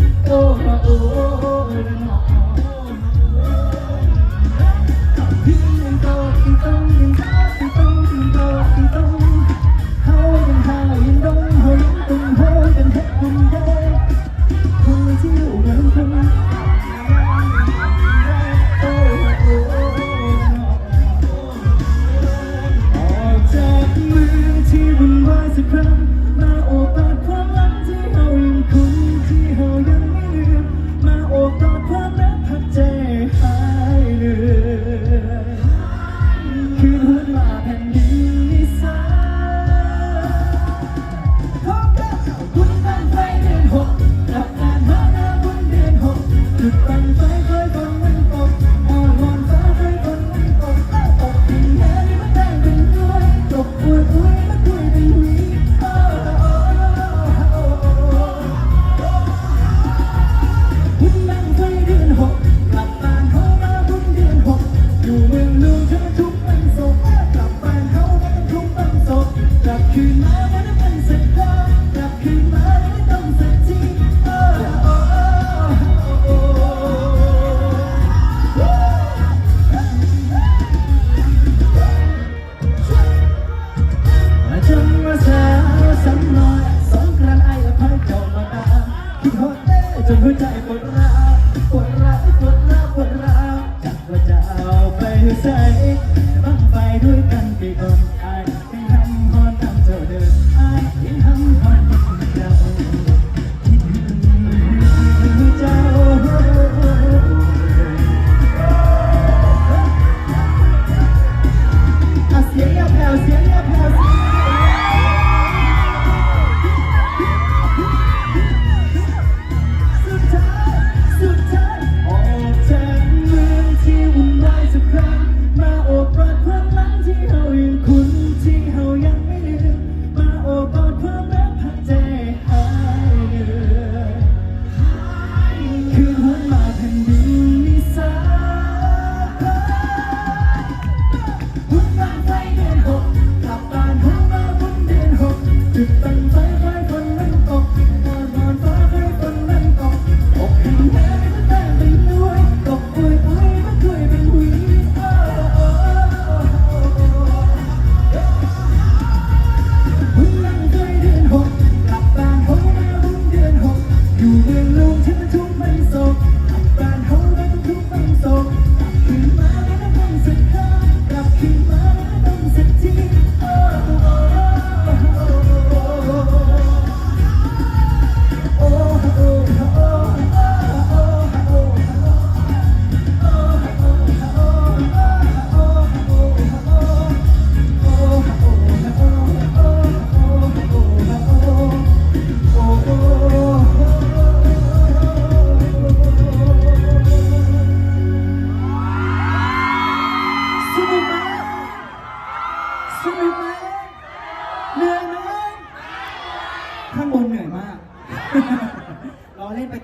Oh, oh, oh, oh, oh. ปวดร้าวปวดร้าวปวดร้าวปวดร้าวจากว่าจะเอาไปใส่บังไปด้วยกันไปก่อน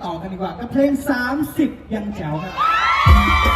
ต่อกันดีกว่ากับเพลง 30 ยังแจ๋วครับ